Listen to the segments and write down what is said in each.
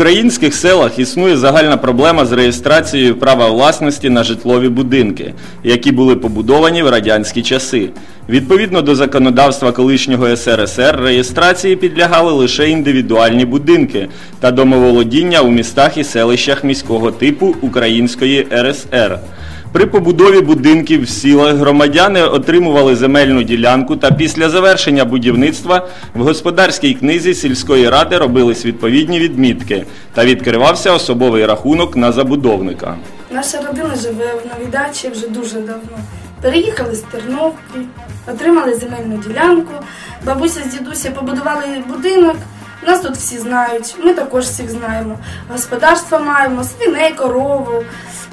Українських селах існує загальна проблема з реєстрацією права власності на житлові будинки, які були побудовані в радянські часи. Відповідно до законодавства колишнього СРСР, реєстрації підлягали лише індивідуальні будинки та домоволодіння у містах і селищах міського типу Української РСР. При побудові будинків в сілах громадяни отримували земельну ділянку та після завершення будівництва в господарській книзі сільської ради робились відповідні відмітки та відкривався особовий рахунок на забудовника. Наша родина живе в новій дачі вже дуже давно. Переїхали з Терновки, отримали земельну ділянку. Бабуся з дідуся побудували будинок. Нас тут всі знають, ми також всіх знаємо. Господарство маємо, свиней, корову,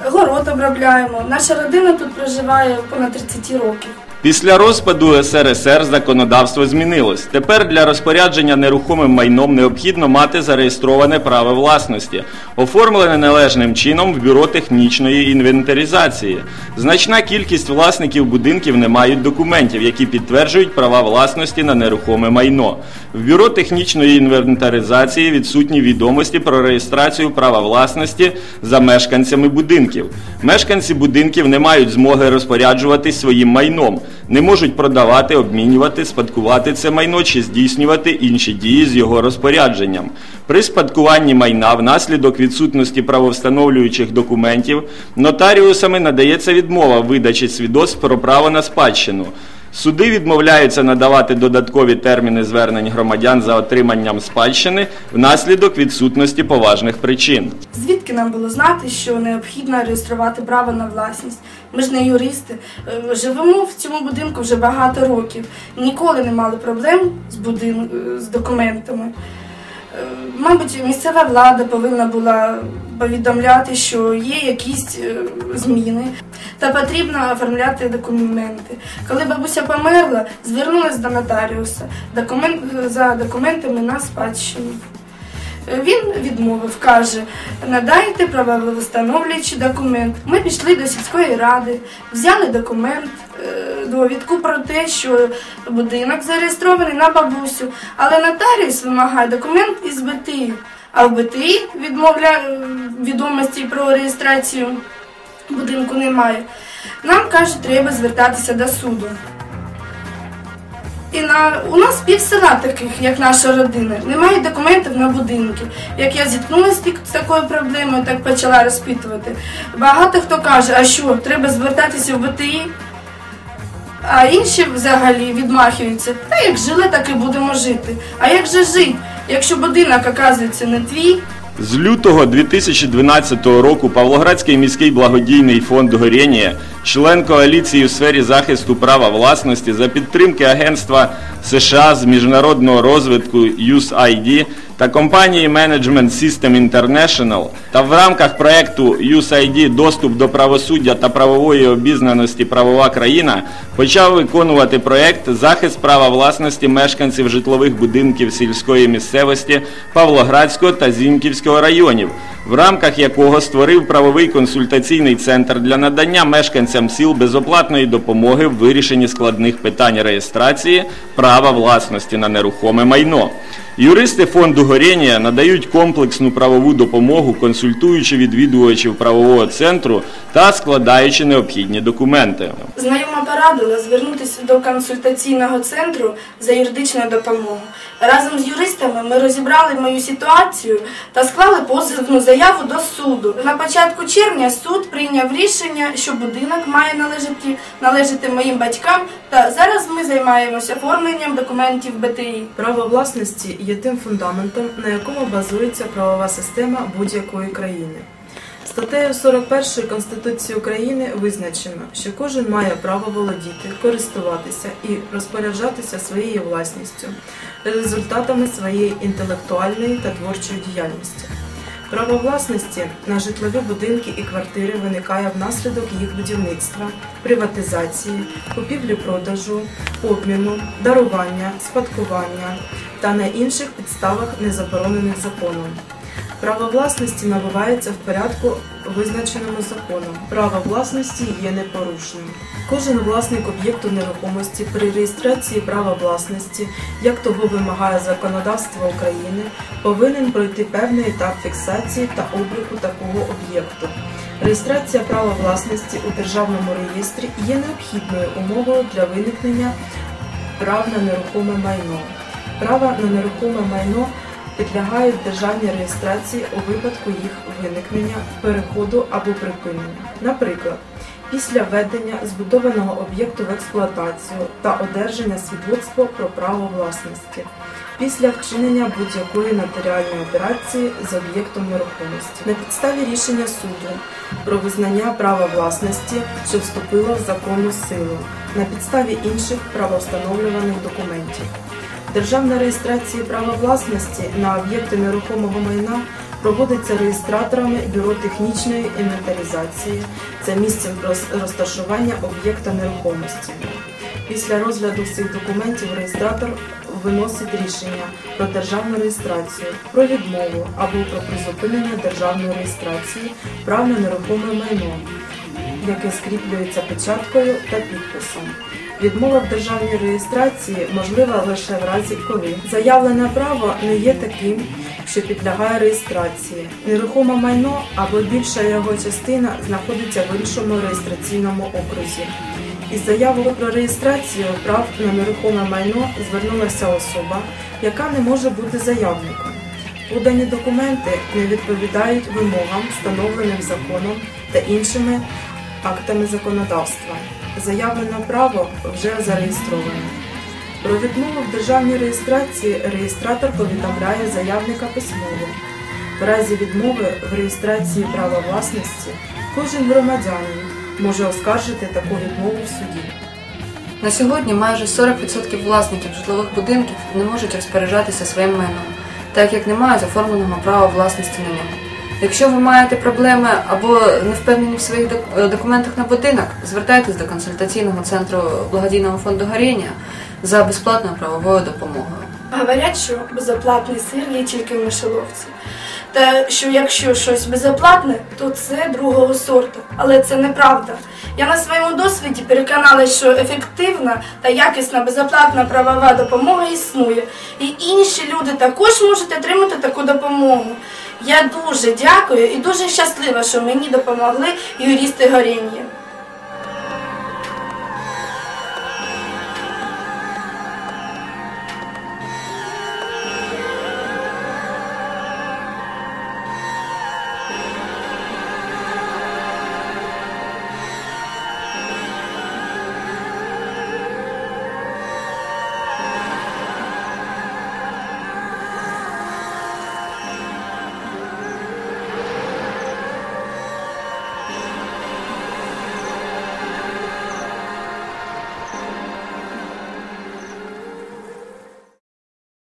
город обробляємо. Наша родина тут проживає понад 30 років. Після розпаду СРСР законодавство змінилось. Тепер для розпорядження нерухомим майном необхідно мати зареєстроване право власності, оформлене належним чином в бюро технічної інвентаризації. Значна кількість власників будинків не мають документів, які підтверджують права власності на нерухоме майно. В бюро технічної інвентаризації відсутні відомості про реєстрацію права власності за мешканцями будинків. Мешканці будинків не мають змоги розпоряджуватись своїм майном не можуть продавати, обмінювати, спадкувати це майно чи здійснювати інші дії з його розпорядженням. При спадкуванні майна внаслідок відсутності правовстановлюючих документів нотаріусами надається відмова видачі свідоцтв про право на спадщину. Суди відмовляються надавати додаткові терміни звернень громадян за отриманням спадщини внаслідок відсутності поважних причин. Звідки нам було знати, що необхідно реєструвати право на власність? Ми ж не юристи. Е, Живемо в цьому будинку вже багато років. Ніколи не мали проблем з будин... е, з документами. Е, Мабуть, місцева влада повинна була повідомляти, що є якісь зміни, та потрібно оформляти документи. Коли бабуся померла, звернулася до нотаріуса за документами на спадщину. Е, Він відмовив, каже, надайте правовстановлюючий документ. Ми пішли до сільської ради, взяли документ, е, довідку про те, що будинок зареєстрований на бабусю, але нотаріус вимагає документ із БТІ. А в БТІ відмовляє відомості про реєстрацію будинку немає. Нам кажуть, треба звертатися до суду. І на у нас пів села таких, як наша родина, немає документів на будинки. Як я зіткнулася з такою проблемою, так почала розпитувати. Багато хто каже, а що, треба звертатися в БТІ? А інші взагалі відмахуються. Та як жили, так і будемо жити. А як же жити, якщо будинок оказується не твій? З лютого 2012 року Павлоградський міський благодійний фонд Горєнія, член коаліції у сфері захисту права власності за підтримки Агентства США з міжнародного розвитку USAID та компанії Management System International та в рамках проекту USAID Доступ до правосуддя та правової обізнаності правова країна почав виконувати проект Захист права власності мешканців житлових будинків сільської місцевості Павлоградського та Зіньківського районів, в рамках якого створив правовий консультаційний центр для надання мешканцям сіл безоплатної допомоги в вирішенні складних питань реєстрації права власності на нерухоме майно. Юристи фонду Горєнія надають комплексну правову допомогу, консультуючи відвідувачів правового центру та складаючи необхідні документи. Знайома порадила звернутися до консультаційного центру за юридичною допомогою. Разом з юристами ми розібрали мою ситуацію та склали позивну заяву до суду. На початку червня суд прийняв рішення, що будинок має належати, належати моїм батькам, та зараз ми займаємося оформленням документів БТІ. Право власності є тим фундаментом, на якому базується правова система будь-якої країни. Статтею 41 Конституції України визначено, що кожен має право володіти, користуватися і розпоряджатися своєю власністю, результатами своєї інтелектуальної та творчої діяльності. Право власності на житлові будинки і квартири виникає внаслідок їх будівництва, приватизації, купівлі-продажу, обміну, дарування, спадкування та на інших підставах, не заборонених законом. Право власності набувається в порядку, визначеному законом. Право власності є непорушним. Кожен власник об'єкту нерухомості при реєстрації права власності, як того вимагає законодавство України, повинен пройти певний етап фіксації та обліку такого об'єкту. Реєстрація права власності у державному реєстрі є необхідною умовою для виникнення прав на нерухоме майно. Права на нерухоме майно підлягають державній реєстрації у випадку їх виникнення, переходу або припинення. Наприклад, після введення збудованого об'єкту в експлуатацію та одержання свідоцтва про право власності, після вчинення будь-якої нотаріальної операції з об'єктом нерухомості на підставі рішення суду про визнання права власності, що вступило в законну силу, на підставі інших правовстановлюваних документів. Державна реєстрація права власності на об'єкти нерухомого майна проводиться реєстраторами Бюро технічної інвентаризації за місцем розташування об'єкта нерухомості. Після розгляду всіх документів реєстратор виносить рішення про державну реєстрацію, про відмову або про призупинення державної реєстрації прав на нерухоме майно, яке скріплюється печаткою та підписом. Відмова в державній реєстрації можлива лише в разі, коли заявлене право не є таким, що підлягає реєстрації. Нерухоме майно або більша його частина знаходиться в іншому реєстраційному окрузі. Із заявою про реєстрацію прав на нерухоме майно звернулася особа, яка не може бути заявником. Подані документи не відповідають вимогам, встановленим законом та іншими актами законодавства. Заявлене право вже зареєстроване. Про відмову в державній реєстрації реєстратор повідомляє заявника письмово. В разі відмови в реєстрації права власності кожен громадянин може оскаржити таку відмову в суді. На сьогодні майже 40% власників житлових будинків не можуть розпоряджатися своїм майном, так як не мають оформленого права власності на нього. Якщо ви маєте проблеми або не впевнені в своїх е, документах на будинок, звертайтесь до консультаційного центру благодійного фонду Горіння за безплатною правовою допомогою. Говорять, що безоплатний сир є тільки в мишеловці. Та що якщо щось безоплатне, то це другого сорту. Але це неправда. Я на своєму досвіді переконалася, що ефективна та якісна безоплатна правова допомога існує. І інші люди також можуть отримати таку допомогу. Я дуже дякую і дуже щаслива, що мені допомогли юристи горіння.